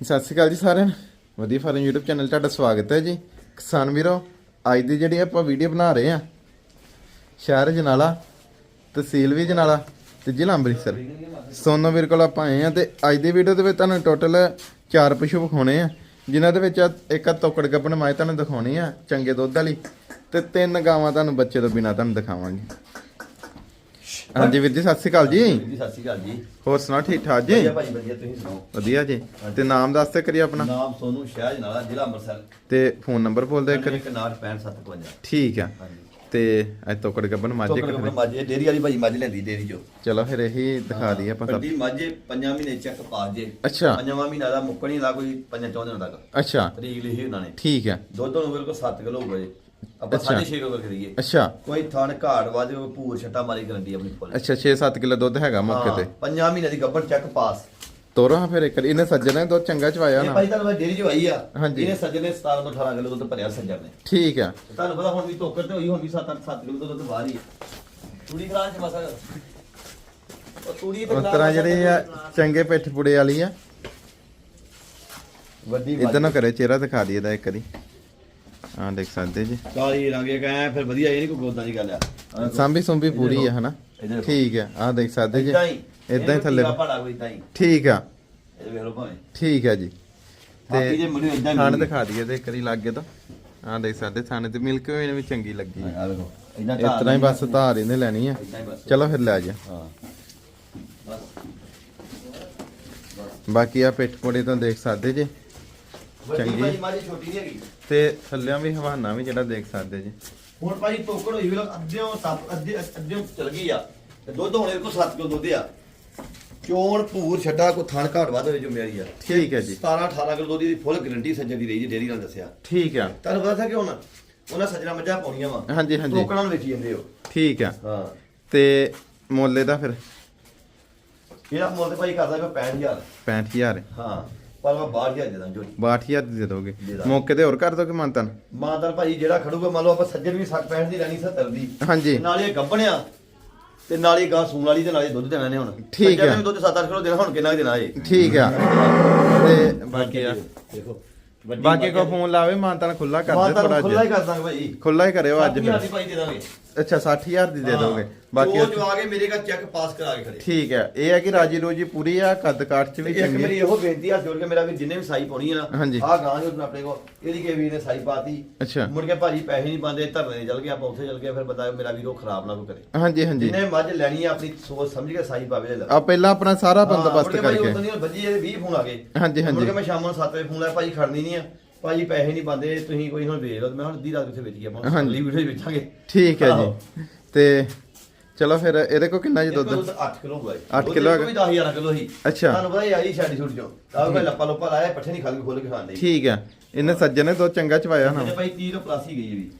ਸਤਿ ਸ਼੍ਰੀ ਅਕਾਲ ਜੀ ਸਾਰਿਆਂ ਨੂੰ। ਵਧੀਆ ਫਾਰਮ YouTube ਚੈਨਲ 'ਤੇ ਤੁਹਾਡਾ ਸਵਾਗਤ ਹੈ ਜੀ। ਕਿਸਾਨ ਵੀਰੋ, ਅੱਜ ਦੀ ਜਿਹੜੀ ਆਪਾਂ ਵੀਡੀਓ ਬਣਾ ਰਹੇ ਆ ਸ਼ਹਿਰ ਜਨਾਲਾ, ਤਹਿਸੀਲ ਵੀ ਜਨਾਲਾ ਤੇ ਜ਼ਿਲ੍ਹਾ ਅੰਮ੍ਰਿਤਸਰ। ਸੋਨੋ ਵੀਰ ਕੋਲ ਆਪਾਂ ਆਏ ਆ ਤੇ ਅੱਜ ਦੀ ਵੀਡੀਓ ਦੇ ਵਿੱਚ ਤੁਹਾਨੂੰ ਟੋਟਲ ਚਾਰ ਪਸ਼ੂ ਵਿਖਾਉਣੇ ਆ, ਜਿਨ੍ਹਾਂ ਦੇ ਵਿੱਚ ਇੱਕ ਤੋਕੜ ਗੱਬਣ ਮਾਏ ਤੁਹਾਨੂੰ ਦਿਖਾਉਣੀ ਆ, ਚੰਗੇ ਦੁੱਧ ਵਾਲੀ ਤੇ ਤਿੰਨ ਗਾਵਾਂ ਤੁਹਾਨੂੰ ਬੱਚੇ ਤੋਂ ਬਿਨਾ ਤੁਹਾਨੂੰ ਦਿਖਾਵਾਂਗੇ। ਹਾਂਜੀ ਵੀਰ ਜੀ ਸਤਿ ਸ਼੍ਰੀ ਅਕਾਲ ਜੀ। ਜੀ ਸਤਿ ਸ਼੍ਰੀ ਅਕਾਲ ਜੀ। ਹੋਰ ਸੁਣਾਓ ਠੀਕ ਠਾਕ ਜੀ? ਵਧੀਆ ਭਾਜੀ ਵਧੀਆ ਤੁਸੀਂ ਸੁਣਾਓ? ਵਧੀਆ ਜੀ। ਤੇ ਨਾਮ ਦੱਸ ਤੇ ਕਰੀਏ ਆਪਣਾ? ਨਾਮ ਸੋਨੂ ਸ਼ਹਿਜ ਨਾਲਾ ਜ਼ਿਲ੍ਹਾ ਅੰਮ੍ਰਿਤਸਰ। ਤੇ ਫੋਨ ਨੰਬਰ ਬੋਲ ਦੇ ਕਰੀ ਇੱਕ ਨਾਟ 6557 ਠੀਕ ਆ। ਤੇ ਅੱਜ ਤੋਕੜ ਗੱਬਨ ਮਾਝੇ ਕੱਢਣੇ ਮਾਝੇ ਡੇਰੀ ਵਾਲੀ ਭਾਜੀ ਮੱਝ ਲੈਂਦੀ ਡੇਰੀ ਚੋਂ। ਚਲੋ ਫਿਰ ਇਹੀ ਦਿਖਾ ਦਈਏ ਆਪਾਂ ਸਭ। ਵੱਡੀ ਮਾਝੇ ਪੰਜਾਂ ਮਹੀਨੇ ਚੱਕ ਪਾ ਜੇ। ਅੱਛਾ। ਪੰਜਵਾਂ ਮਹੀਨਾ ਦਾ ਮੁੱਕਣੀ ਦਾ ਕੋਈ ਪੰਜਾਂ ਚੌਂ ਦਿਨਾਂ ਤੱਕ। ਅੱਛਾ। ਤਰੀਕ ਲਿਖੀ ਉਹਨਾਂ ਨੇ। ਠੀਕ ਆ। ਦੁੱਧ ਨੂੰ ਬਿਲਕੁਲ 7 ਕਿਲੋ ਹੋਊਗਾ ਜੀ। ਆਪਾਂ ਅੱਛਾ। 6.5 ਕਿਲੋ ਕਰਕੇ ਦਈਏ ਅੱਛਾ। ਕੋਈ ਥਣ ਘਾੜ ਵਾਜੇ ਭੂਰ ਛੱਟਾ ਮਾਰੀ ਗਰੰਟੀ ਆਪਣੀ ਫੁੱਲ। ਅੱਛਾ 6-7 ਕਿਲੋ ਦੁੱਧ ਹੈਗਾ ਮੌਕੇ ਤੇ। ਪੰਜਾਂ ਮਹੀਨੇ ਦੀ ਗੱਬੜ ਚੱਕ ਪਾਸ। ਤੋਰੋ ਹਾਂ ਫਿਰ ਇੱਕ ਵਾਰੀ। ਇਹਨੇ ਸੱਜਣੇ ਦੁੱਧ ਚੰਗਾ ਚਵਾਇਆ ਇਹ ਨਾ ਭਾਈ ਤੁਹਾਨੂੰ ਡੇਰੀ ਚ ਆਈ ਆ। ਹਾਂਜੀ। ਇਹਨੇ ਸੱਜਣੇ 17 ਤੋਂ 18 ਕਿਲੋ ਦੁੱਧ ਭਰਿਆ ਸੱਜਣ ਨੇ। ਠੀਕ ਆ। ਤੇ ਤੁਹਾਨੂੰ ਪਤਾ ਹੁਣ ਵੀ ਟੋਕਰ ਤੇ ਹੋਈ ਹੁਣ ਵੀ 7 8 7 ਕਿਲੋ ਦੁੱਧ ਬਾਹਰ ਹੀ ਹੈ ਤੂੜੀ ਖਰਾਜ ਚ ਮਸਾ ਉਹ ਤੂੜੀ ਤੇ ਉਸ ਤਰ੍ਹਾਂ ਜਿਹੜੇ ਆ ਚੰਗੇ ਪਿੱਠ ਪੁੜੇ ਵਾਲੀ ਆ। ਵੱਡੀ ਇਦਾਂ ਨਾ ਕਰੇ ਚਿਹਰਾ ਦਿਖਾ ਦਈਏ ਦਾ ਇੱਕ ਵਾਰੀ। ਹਾਂ ਦੇਖ ਸਕਦੇ ਜੀ। ਕਾਲੀ ਰੰਗ ਇਹ ਕਹੇ ਫਿਰ ਵਧੀਆ ਇਹ ਨਹੀਂ ਕੋਈ ਗੋਦਾਂ ਦੀ ਗੱਲ ਆ। ਸਾਂਭੀ ਸੁੰਭੀ ਪੂਰੀ ਆ ਹਨਾ? ਠੀਕ ਆ ਆਹ ਦੇਖ ਸਕਦੇ ਜੀ। ਇਦਾਂ ਹੀ। ਥੱਲੇ। ਠੀਕ ਆ। ਇਹ ਵੇਖ ਲਓ ਭਾਵੇਂ। ਠੀਕ ਆ ਜੀ। ਬਾਕੀ ਜੇ ਮੈਨੂੰ ਇਦਾਂ ਥਣ ਦਿਖਾ ਦਈਏ ਤੇ ਇੱਕ ਵਾਰੀ ਲੱਗੇ ਤਾਂ। ਆਹ ਦੇਖ ਸਕਦੇ ਥਣ ਤੇ ਮਿਲਕ ਵੇ ਵੀ ਚੰਗੀ ਲੱਗੀ। ਆ ਆ ਵੇਖੋ ਇਦਾਂ ਹੀ ਬਸ ਧਾਰ ਇਹਨੇ ਲੈਣੀ ਆ। ਚਲੋ ਫਿਰ ਲੈ ਜਾ। ਹਾਂ। ਬਾਕੀ ਆ ਪਿੱਠ ਪੁੜੇ ਤੋਂ ਦੇਖ ਸਕਦੇ ਜੀ। ਚੰਗੀ। ਮਾਰੀ ਛੋਟੀ ਨਹੀਂ ਹੈਗੀ। ਤੇ ਥੱਲਿਆਂ ਵੀ ਹਵਾਨਾ ਵੀ ਜਿਹੜਾ ਦੇਖ ਸਕਦੇ ਜੀ। ਹੁਣ ਭਾਈ ਟੋਕੜ ਹੋਈ ਵੇਲੇ ਅੱਧਿਓਂ ਸੱਤ ਅੱਧੇ ਅੱਧਿਓਂ ਚਲ ਗਈ ਆ। ਤੇ ਦੁੱਧ ਹੋਣੇ ਕੋ 7 ਕਿਲੋ ਦੁੱਧ ਆ। ਚੋਣ ਭੂਰ ਛੱਡਾ ਕੋ ਥਣ ਘਾਟ ਵੱਧ ਹੋਵੇ ਜ਼ਿੰਮੇਵਾਰੀ ਆ। ਠੀਕ ਹੈ ਜੀ। 17 18 ਕਿਲੋ ਦੁੱਧ ਦੀ ਫੁੱਲ ਗਰੰਟੀ ਸੱਜਣ ਦੀ ਰਹੀ ਜੀ ਡੇਰੀ ਨਾਲ ਦੱਸਿਆ। ਠੀਕ ਆ। ਤੁਹਾਨੂੰ ਪਤਾ ਸੀ ਕਿ ਹੁਣ? ਉਹਨਾਂ ਸੱਜਣਾ ਮੱਝਾਂ ਪਾਉਣੀਆਂ ਵਾ। ਹਾਂਜੀ ਹਾਂਜੀ। ਟੋਕੜਾਂ ਨੂੰ ਵੇਚੀ ਜਾਂਦੇ ਹੋ। ਠੀਕ ਆ। ਹਾਂ। ਤੇ ਮੁੱਲ ਇਹਦਾ ਫਿਰ? ਇਹਦਾ ਮੁੱਲ ਤੇ ਭਾਈ ਕਰਦਾ ਮੈਂ 65000 65000 ਹਾਂ। ਪਰ ਮੈਂ 62000 ਦੇ ਦਾਂ ਜੋੜੀ। 62000 ਦੀ ਦੇ ਦੋਗੇ। ਮੌਕੇ ਤੇ ਹੋਰ ਕਰ ਦੋਗੇ ਮੰਤਨ ਮਾਨਦਾਰ ਭਾਈ ਜਿਹੜਾ ਖੜੂਗਾ ਮੰਨ ਲਓ ਆਪਾਂ ਸੱਜਣ ਵੀ 60 65 ਦੀ ਲੈਣੀ 70 ਦੀ। ਹਾਂਜੀ। ਨਾਲੇ ਗੱਬਣਿਆ ਤੇ ਨਾਲੇ ਗਾਂ ਸੂਣ ਵਾਲੀ ਤੇ ਨਾਲੇ ਦੁੱਧ ਦੇਣਾ ਨੇ ਹੁਣ। ਠੀਕ ਹੈ। ਦੁੱਧ 7-8 ਕਿਲੋ ਦੇਣਾ ਹੁਣ ਕਿੰਨਾ ਦੇਣਾ ਇਹ? ਠੀਕ ਆ। ਤੇ ਬਾਕੀ ਆ। ਦੇਖੋ ਬਾਕੀ ਕੋ ਫੋਨ ਲਾਵੇ ਮਾਨਤਨ ਖੁੱਲਾ ਕਰ ਦੇ ਥੋੜਾ ਖੁੱਲਾ ਹੀ ਜਿਹਾ। ਕਰ ਦਾਂਗੇ ਭਾਈ। ਖੁੱਲਾ ਹੀ ਕਰਿਓ ਅੱਜ ਅੱਜ ਫਿਰ। ਭਾਈ ਦੇ ਦਾਂਗੇ। ਅੱਛਾ 60000 ਦੀ ਦੇ ਦੋਗੇ। ਬਾਕੀ ਬਾਕੀ ਜੋ ਆ ਕੇ ਮੇਰੇ ਘਰ ਚੈੱਕ ਪਾਸ ਕਰਾ ਕੇ ਖੜੇ। ਠੀਕ ਹੈ। ਇਹ ਹੈ ਕਿ ਰਾਜੀ ਰੋਜੀ ਪੂਰੀ ਆ ਕੱਦ ਕਾਠ ਚ ਵੀ ਇੱਕ ਚੰਗੀ। ਮੇਰੀ ਇਹੋ ਬੇਨਤੀ ਆ ਜੋੜ ਕੇ ਮੇਰਾ ਵੀ ਜਿੰਨੇ ਵੀ ਸਾਈ ਪਾਉਣੀ ਹੈ ਨਾ ਹਾਂਜੀ। ਆਹ ਗਾਂ ਜੋ ਆਪਣੇ ਕੋ ਇਹਦੀ ਕੇ ਵੀਰ ਨੇ ਸਾਈ ਪਾਤੀ। ਅੱਛਾ। ਮੁੜ ਕੇ ਭਾਜੀ ਪੈਸੇ ਨਹੀਂ ਪਾਉਂਦੇ ਧਰਨੇ ਚਲ ਗਿਆ ਆਪਾਂ ਉੱਥੇ ਚਲ ਗਿਆ ਫਿਰ ਬੰਦਾ ਮੇਰਾ ਵੀਰੋ ਖਰਾਬ ਨਾ ਕੋ ਕਰੇ। ਹਾਂਜੀ ਹਾਂਜੀ। ਜਿਹਨੇ ਮੱਝ ਲੈਣੀ ਆ ਆਪਣੀ ਸੋਚ ਸਮਝ ਕੇ ਸਾਈ ਪਾਵੇ ਲੈ। ਆ ਪਹਿਲਾਂ ਆਪਣਾ ਸਾਰਾ ਬੰਦੋਬਸਤ ਮੁੜ ਕਰਕੇ। ਉਦੋਂ ਦੀ ਬੱਜੀ ਇਹਦੇ 20 ਫੋਨ ਆ ਗਏ। ਹਾਂਜੀ ਮੁੜ ਹਾਂਜੀ ਕੇ ਮੈਂ ਸ਼ਾਮ ਨੂੰ 7 ਵਜੇ ਫੋਨ ਲਾਇਆ ਭਾਜੀ ਖੜਨੀ ਨਹੀਂ ਆ। ਭਾਜੀ ਪੈਸੇ ਨਹੀਂ ਪਾਉਂਦੇ ਤੁਸੀਂ ਕੋਈ ਹੁਣ ਵੇਚ ਲਓ ਤੇ ਮੈਂ ਹੁਣ ਅੱਧੀ ਰਾਤ ਕਿੱਥੇ ਵੇਚ ਗਿਆ ਆਪਾਂ ਹਾਂਜੀ। ਅਗਲੀ ਵੀਡੀਓ ਵੇਚਾਂਗੇ। ਠੀਕ ਹੈ ਆਹੋ। ਜੀ ਤੇ ਚਲੋ ਫਿਰ ਇਹਦੇ ਕੋ ਕਿੰਨਾ ਜੀ ਦੁੱਧ? 8 ਕਿਲੋ ਹੋਇਆ ਅੱਠ ਕਿਲੋ ਹੈਗਾ। ਵੀ 10000 ਕਿਲੋ ਸੀ ਅੱਛਾ। ਤੁਹਾਨੂੰ ਪਤਾ ਹੀ ਆਈ ਛੱਡੀ ਛੁੱਟ ਚੋਂ ਤਾਂ ਕੋਈ ਲੱਪਾ ਲੱਪਾ ਲਾਇਆ ਪੱਠੇ ਨਹੀਂ ਖਾ ਕੇ ਖੋਲ ਕੇ ਖਾਣ ਦੇ ਠੀਕ ਹੈ ਇਹਨੇ ਸੱਜਣ ਨੇ ਦੁੱਧ ਚੰਗਾ ਚਵਾਇਆ ਨਾ। ਇਹਨੇ ਭਾਈ 30 ਤੋਂ ਪਲੱਸ ਹੀ ਗਈ ਵੀ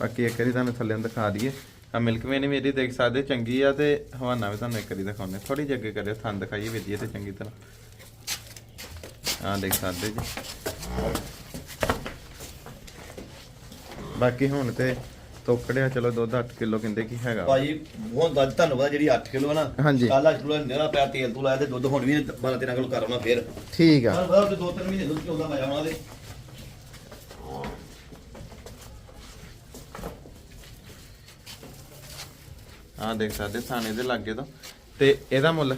ਬਾਕੀ ਇੱਕ ਵਾਰੀ ਤੁਹਾਨੂੰ ਥੱਲੇ ਦਿਖਾ ਦਈਏ। ਆ ਮਿਲਕ ਵੇਨ ਵੀ ਇਹਦੀ ਦੇਖ ਸਕਦੇ ਚੰਗੀ ਆ ਤੇ ਹਵਾਨਾ ਵੀ ਤੁਹਾਨੂੰ ਇੱਕ ਵਾਰੀ ਦਿਖਾਉਂਦੇ ਥੋੜੀ ਜਿਹੀ ਅੱਗੇ ਕਰਿਓ ਥਣ ਦਿਖਾਈਏ ਵਿਧੀਏ ਤੇ ਚੰਗੀ ਤਰ੍ਹਾਂ। ਆ ਦੇਖ ਸਕਦੇ ਜੀ। ਬਾਕੀ ਹੁਣ ਤੇ ਤੋਕੜਿਆ ਚਲੋ ਦੁੱਧ 8 ਕਿਲੋ ਕਹਿੰਦੇ ਕੀ ਹੈਗਾ। ਭਾਈ ਹੁਣ ਦੱਸ ਤੁਹਾਨੂੰ ਪਤਾ ਜਿਹੜੀ 8 ਕਿਲੋ ਨਾ ਹਾਂਜੀ। ਕਾਲਾ ਕਿਲੋ ਨਿਹਰਾ ਪਿਆ ਤੇਲ ਤੂੰ ਲਾਇਆ ਤੇ ਦੁੱਧ ਹੁਣ ਵੀ 12 13 ਕਿਲੋ ਕਰਾਉਣਾ ਫੇਰ। ਠੀਕ ਆ। ਪਤਾ ਉਹਦੇ ਦੋ ਤਿੰਨ ਮਹੀਨੇ ਦੁੱਧ ਚੋਂਦਾ ਮੈਂ ਜਾਣਾ ਦੇ ਆ ਦੇਖ ਸਕਦੇ ਥਾਣੇ ਦੇ ਲਾਗੇ ਤੋਂ। ਤੇ ਇਹਦਾ ਮੁੱਲ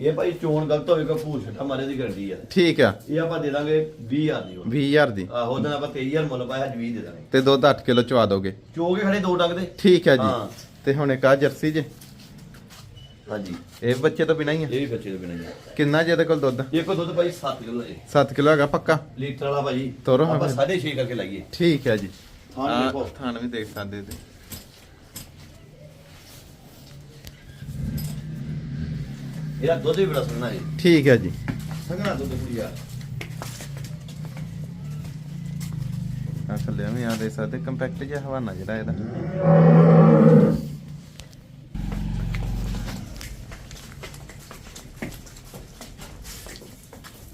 ਇਹ ਭਾਈ ਚੋਣ ਗਲਤ ਹੋਵੇਗਾ ਭੂਰ ਛੱਟਾ ਮਾਰੇ ਦੀ ਗਰੰਟੀ ਆ। ਠੀਕ ਆ। ਇਹ ਆਪਾਂ ਦੇ ਦਾਂਗੇ 20000 ਦੀ ਹੁਣ। 20000 ਦੀ। ਆਹੋ ਉਹਦਾਂ ਆਪਾਂ 23000 ਮੁੱਲ ਪਾਇਆ 20 ਦੇ ਦਾਂਗੇ। ਤੇ ਦੁੱਧ 8 ਕਿਲੋ ਚਵਾ ਦੋਗੇ। ਚੋ ਕੇ ਖੜੇ ਦੋ ਡੰਗ ਦੇ। ਠੀਕ ਹੈ ਹਾਂ। ਜੀ ਤੇ ਹੁਣ ਇੱਕ ਆ ਜਰਸੀ ਜੇ। ਹਾਂਜੀ। ਇਹ ਬੱਚੇ ਤੋਂ ਬਿਨਾਂ ਹੀ ਆ। ਇਹ ਵੀ ਬੱਚੇ ਦੇ ਬਿਨਾਂ ਹੀ ਆ। ਕਿੰਨਾ ਜਿਹਦੇ ਕੋਲ ਦੁੱਧ? ਇੱਕ ਦੁੱਧ ਭਾਈ 7 ਕਿਲੋ ਹੈ 7 ਕਿਲੋ ਹੈਗਾ ਪੱਕਾ। ਲੀਟਰ ਵਾਲਾ ਭਾਜੀ ਤੋਰੋ ਹਾਂ ਆਪਾਂ ਫਿਰ। 6.5 ਕਰਕੇ ਲਾਈਏ। ਠੀਕ ਹੈ ਜੀ। ਆਹ ਦੇਖੋ। ਥਾਣ ਵੀ ਦੇਖ ਸਕਦੇ ਤੇ ਇਹਦਾ ਦੁੱਧ ਵੀ ਬੜਾ ਸੋਹਣਾ ਹੈ ਠੀਕ ਹੈ ਜੀ। ਸੰਘਣਾ ਦੁੱਧ ਕੁੜੀਆ ਆ ਥੱਲੇ ਵੀ ਆ ਦੇਖ ਸਕਦੇ ਕੰਪੈਕਟ ਜਿਹਾ ਹਵਾਨਾ ਜਿਹੜਾ ਇਹਦਾ।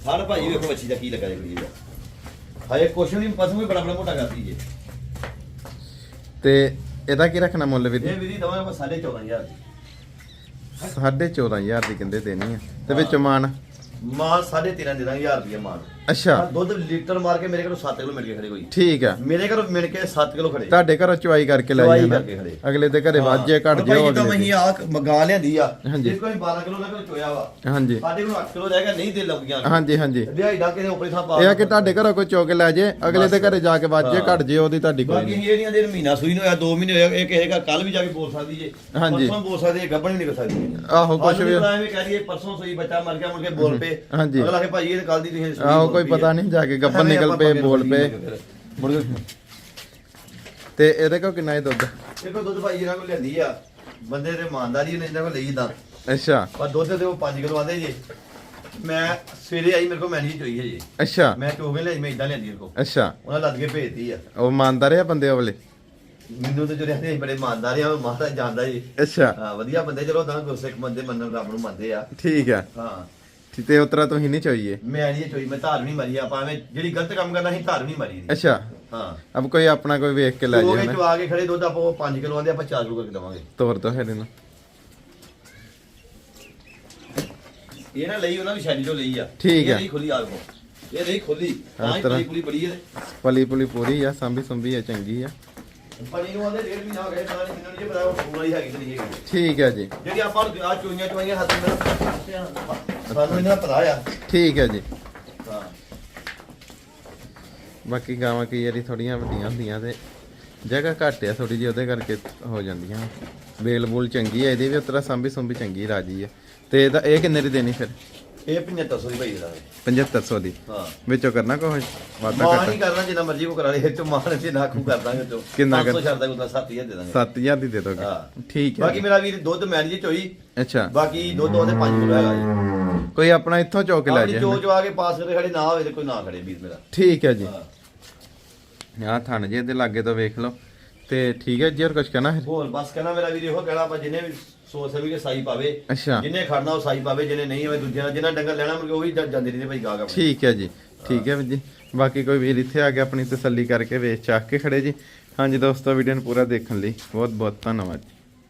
ਹਰ ਭਾਈ ਵੇਖੋ ਬੱਚੀ ਦਾ ਕੀ ਲੱਗਾ ਜੀ ਕੁੜੀ ਦਾ ਹਾਏ ਕੁਛ ਨਹੀਂ ਪਸ਼ੂ ਵੀ ਬੜਾ ਬੜਾ ਮੋਟਾ ਕਰਦੀ ਜੇ। ਤੇ ਇਹਦਾ ਕੀ ਰੱਖਣਾ ਮੁੱਲ ਵੀ ਇਹ ਵਿਧੀ ਦਵਾਂ ਆਪਾਂ 14500 ਦੀ 14500 ਦੀ ਕਹਿੰਦੇ ਦੇਣੀ ਆ। ਤੇ ਵਿੱਚ ਮਾਨ? ਮਾਲ 13.5 ਦੇ ਦਾਂਗੇ 1000 ਰੁਪਏ ਮਾਲ ਅੱਛਾ। ਦੁੱਧ ਲੀਟਰ ਮਾਰ ਕੇ ਮੇਰੇ ਘਰੋਂ 7 ਕਿਲੋ ਮਿਲ ਕੇ ਖੜੇ ਕੋਈ। ਠੀਕ ਆ ਮੇਰੇ ਘਰੋਂ ਮਿਲ ਕੇ 7 ਕਿਲੋ ਖੜੇ। ਤੁਹਾਡੇ ਘਰੋਂ ਚੁਆਈ ਕਰਕੇ ਲੈ ਚੁਆਈ ਜਾਣਾ। ਕਰਕੇ ਖੜੇ। ਅਗਲੇ ਦੇ ਘਰੇ ਵਾਜੇ ਘਟ ਜਿਓ ਜਿੱਦਾਂ ਅਗਲੇ ਮਹੀਂ ਆ ਮਗਾ ਲਿਆਂਦੀ ਆ। ਹਾਂਜੀ। ਜਿਸ ਕੋਈ 12 ਕਿਲੋ ਦਾ ਘਰੋਂ ਚੋਇਆ ਵਾ। ਦੇ। ਹਾਂਜੀ। ਸਾਡੇ ਕੋਲ 8 ਕਿਲੋ ਰਹਿ ਗਿਆ ਨਹੀਂ ਦੇ ਲੱਗੀਆਂ। ਹਾਂਜੀ ਹਾਂਜੀ। ਵਿਆਹੀ ਦਾ ਕਿਤੇ ਉੱਪਰੇ ਥਾਂ ਪਾ ਇਹ ਆ ਕਿ ਤੁਹਾਡੇ ਘਰੋਂ ਕੋਈ ਚੁੱਕ ਲੈ ਜੇ ਅਗਲੇ ਦੇ ਘਰੇ ਜਾ ਕੇ ਵਾਜੇ। ਘਟ ਜੇ ਉਹਦੀ ਤੁਹਾਡੀ ਕੋਈ ਬਾਕੀ ਨਹੀਂ। ਇਹ ਜਿਹੜੀਆਂ ਦੇ ਮਹੀਨਾ ਸੂਈ ਨੂੰ ਹੋਇਆ 2 ਮਹੀਨੇ ਹੋਇਆ ਇਹ ਕਿਸੇ ਘਰ ਕੱਲ ਵੀ ਜਾ ਕੇ ਬੋਲ ਸਕਦੀ ਜੇ। ਹਾਂਜੀ। ਪਰਸੋਂ ਬੋਲ ਸਕਦੀ ਹੈ ਗੱਬਣ ਵੀ ਨਿਕਲ ਸਕਦੀ ਆਹੋ ਕੁਛ ਵੀ ਐਵੇਂ ਕਹਿ ਦਈਏ ਪਰਸੋਂ ਸੂਈ ਬੱਚਾ ਮਰ ਗਿਆ ਮੁੜ ਕੇ ਬੋਲ ਪਏ। ਹਾਂਜੀ। ਅਗਲਾ ਕੇ ਭਾਈ ਇਹ ਕੱਲ ਦੀ ਤੁਸੀਂ ਸੂਈ ਆਹੋ ਕੋਈ ਪਤਾ। ਨਹੀਂ ਜਾ ਕੇ ਐਵੇਂ ਨਿਕਲ ਪਏ ਬੋਲ ਪਏ। ਮੁੜ ਕੇ ਤੇ ਇਹਦੇ ਕੋਲ ਕਿੰਨਾ ਹੀ ਦੁੱਧ? ਦੇਖੋ ਦੁੱਧ ਭਾਈ ਇਹਨਾਂ ਕੋਲ ਲੈਂਦੀ ਆ। ਬੰਦੇ ਤੇ ਇਮਾਨਦਾਰੀ ਨੇ ਇਹਨਾਂ ਕੋਲ ਲਈ ਤਾਂ ਅੱਛਾ। ਪਰ ਦੁੱਧ ਤੇ ਉਹ 5 ਕਿਲੋ ਆਂਦੇ ਜੀ। ਮੈਂ ਸਵੇਰੇ ਆਈ ਮੇਰੇ ਕੋਲ ਮੈਨੀ ਚੋਈ ਹੈ ਜੀ। ਅੱਛਾ। ਮੈਂ ਚੋਗੇ ਲਈ ਮੈਂ ਇਦਾਂ ਲੈਂਦੀ ਮੇਰੇ ਕੋਲ। ਅੱਛਾ। ਉਹਨਾਂ ਲੱਦ ਕੇ ਭੇਜਦੀ ਆ। ਉਹ ਇਮਾਨਦਾਰ ਆ ਬੰਦੇ ਵਾਲੇ? ਮੈਨੂੰ ਤੇ ਜਿਹੜੇ ਆਂਦੇ ਬੜੇ ਇਮਾਨਦਾਰ ਆ ਮਹਾਰਾਜ ਜਾਣਦਾ ਜੀ। ਅੱਛਾ। ਹਾਂ ਵਧੀਆ ਬੰਦੇ ਚਲੋ ਤਾਂ ਗੁਰਸਿੱਖ ਬੰਦੇ ਮੰਨਣ ਰੱਬ ਨੂੰ ਮੰਨਦੇ ਆ। ਠੀਕ ਆ। ਹਾਂ। ਤੇ ਉਤਰਾ ਤੁਸੀਂ ਨਹੀਂ ਚਾਹੀਏ। ਮੈਂ ਨਹੀਂ ਚੋਈ ਮੈਂ ਧਾਰ ਨਹੀਂ ਮਰੀ ਆਪਾਂ ਐਵੇਂ ਜਿਹੜੀ ਗਲਤ ਕੰਮ ਕਰਨਾ ਸੀ ਧਾਰ ਨਹੀਂ ਮਰੀ ਦੀ ਅੱਛਾ। ਹਾਂ। ਅਬ ਕੋਈ ਆਪਣਾ ਕੋਈ ਵੇਖ ਕੇ ਲੈ ਚੋ ਜੇ ਕੇ ਨਾ। ਚਵਾ ਕੇ ਖੜੇ ਦੁੱਧ ਆਪਾਂ 5 ਕਿਲੋ ਆਂਦੇ ਆਪਾਂ 4 ਕਿਲੋ ਕਰਕੇ ਦਵਾਂਗੇ। ਤੋਰ ਦੋ ਫਿਰ ਇਹਨੂੰ ਇਹ ਨਾ ਲਈ ਉਹਨਾਂ ਵੀ ਸ਼ੈਲੀ ਤੋਂ ਲਈ ਆ। ਠੀਕ ਇਹ ਆ। ਨਹੀਂ ਖੁੱਲੀ ਆਗ ਕੋ ਇਹ ਨਹੀਂ ਖੁੱਲੀ। ਹਾਂ ਤਰ੍ਹਾਂ। ਇਹ ਖੁੱਲੀ ਬੜੀ ਹੈ ਪਲੀ ਪੁਲੀ ਪੂਰੀ ਆ ਸਾਂਭੀ ਸੁੰਭੀ ਆ ਚੰਗੀ ਆ। ਪਣੀ ਨੂੰ ਆਂਦੇ ਡੇਢ ਮਹੀਨਾ ਹੋ ਗਿਆ ਤਾਂ ਨਹੀਂ ਮੈਨੂੰ ਨਹੀਂ ਪਤਾ ਉਹ ਵਾਲੀ ਹੈਗੀ ਕਿ ਨਹੀਂ ਹੈਗੀ। ਠੀਕ ਆ ਜੀ। ਜਿਹੜੀ ਆਪਾਂ ਨੂੰ ਆ ਚੋਈਆਂ ਚੋਈਆਂ ਹੱਥ ਨਾਲ ਸਾਨੂੰ ਇਹਨਾਂ ਦਾ ਪਤਾ ਆ। ਠੀਕ ਹੈ ਜੀ। ਹਾਂ। ਬਾਕੀ ਗਾਵਾਂ ਕੀ ਯਾਰੀ ਥੋੜੀਆਂ ਵੱਡੀਆਂ ਹੁੰਦੀਆਂ ਤੇ ਜਗ੍ਹਾ ਘੱਟ ਆ ਥੋੜੀ ਜਿਹੀ ਉਹਦੇ ਕਰਕੇ ਹੋ ਜਾਂਦੀਆਂ। ਬੇਲ ਬੂਲ ਚੰਗੀ ਆ ਇਹਦੀ ਵੀ ਉਤਰਾ ਸਾਂਭੀ ਸੁੰਭੀ ਚੰਗੀ ਰਾਜੀ ਆ। ਤੇ ਇਹਦਾ ਇਹ ਕਿੰਨੇ ਦੀ ਦੇਣੀ ਫਿਰ? ਇਹ 7500 ਦੀ ਭਾਈ ਦਾ 7500 ਦੀ। ਹਾਂ। ਵਿੱਚੋਂ ਕਰਨਾ ਕੁਛ? ਵਾਧਾ ਮਾਂ ਘੱਟ। ਨਹੀਂ ਕਰਨਾ ਜਿੰਨਾ ਮਰਜ਼ੀ ਕੋ ਕਰਾ ਲੇ ਇਹ ਚ ਮਾਂ ਜੇ ਨਾ ਖੂ ਕਰ ਦਾਂਗੇ ਤੋ ਕਿੰਨਾ ਕਰ- 500 ਛੱਡ ਦਾਂਗੇ ਤਾਂ 7000 ਦੇ ਦਾਂਗੇ। 7000 ਦੀ ਦੇ ਦੋਗੇ। ਹਾਂ। ਠੀਕ ਹੈ। ਬਾਕੀ ਮੇਰਾ ਵੀਰ ਦੁੱਧ ਮੈਨ ਜੀ ਚੋਈ। ਅੱਛਾ। ਬਾਕੀ ਦੁੱਧ ਉਹਦੇ 5 ਕਿਲੋ ਹੈਗਾ ਜੀ। ਕੋਈ ਆਪਣਾ ਇੱਥੋਂ ਚੌਕ ਲੈ ਜੇ। ਚੋ ਚਵਾ ਕੇ ਪਾਸ ਕਰੇ ਖੜੇ ਨਾ ਹੋਵੇ ਤੇ ਕੋਈ ਨਾ ਖੜੇ ਵੀਰ ਮੇਰਾ। ਠੀਕ ਹੈ ਜੀ। ਹਾਂ। ਆਹ ਥਣ ਜੇ ਦੇ ਲਾਗੇ ਤੋਂ ਵੇਖ ਲਓ। ਤੇ ਠੀਕ ਹੈ ਜੀ ਹੋਰ ਕੁਝ ਕਹਿਣਾ ਫਿਰ ਹੋਰ ਬਸ ਕਹਿਣਾ ਮੇਰਾ ਵੀਰ ਇਹੋ ਕਹਿਣਾ ਆਪਾਂ ਜਿਹਨੇ ਵੀ ਸੋਚ ਸਮਝ ਕੇ ਸਾਈ ਪਾਵੇ ਅੱਛਾ। ਜਿਹਨੇ ਖੜਨਾ ਉਹ ਸਾਈ ਪਾਵੇ ਜਿਹਨੇ ਨਹੀਂ ਹੋਵੇ ਦੂਜਿਆਂ ਨਾਲ ਜਿਹਨਾਂ ਡੰਗਰ ਲੈਣਾ ਕੇ ਉਹ ਵੀ ਜਾ- ਜਾਂਦੇ ਰਹਿੰਦੇ ਭਾਈ ਗਾਗਾ ਠੀਕ ਹੈ ਜੀ ਠੀਕ ਹੈ ਵੀਰ ਜੀ। ਬਾਕੀ ਕੋਈ ਵੀਰ ਇੱਥੇ ਆ ਕੇ ਆਪਣੀ ਤਸੱਲੀ ਕਰਕੇ ਵੇਚ ਚਾਕ ਕੇ ਖੜੇ ਜੀ। ਹਾਂਜੀ ਦੋਸਤੋ ਵੀਡੀਓ ਨੂੰ ਪੂਰਾ ਦੇਖਣ ਲਈ ਬਹੁਤ ਬਹੁਤ ਧੰਨਵਾਦ ਜੀ।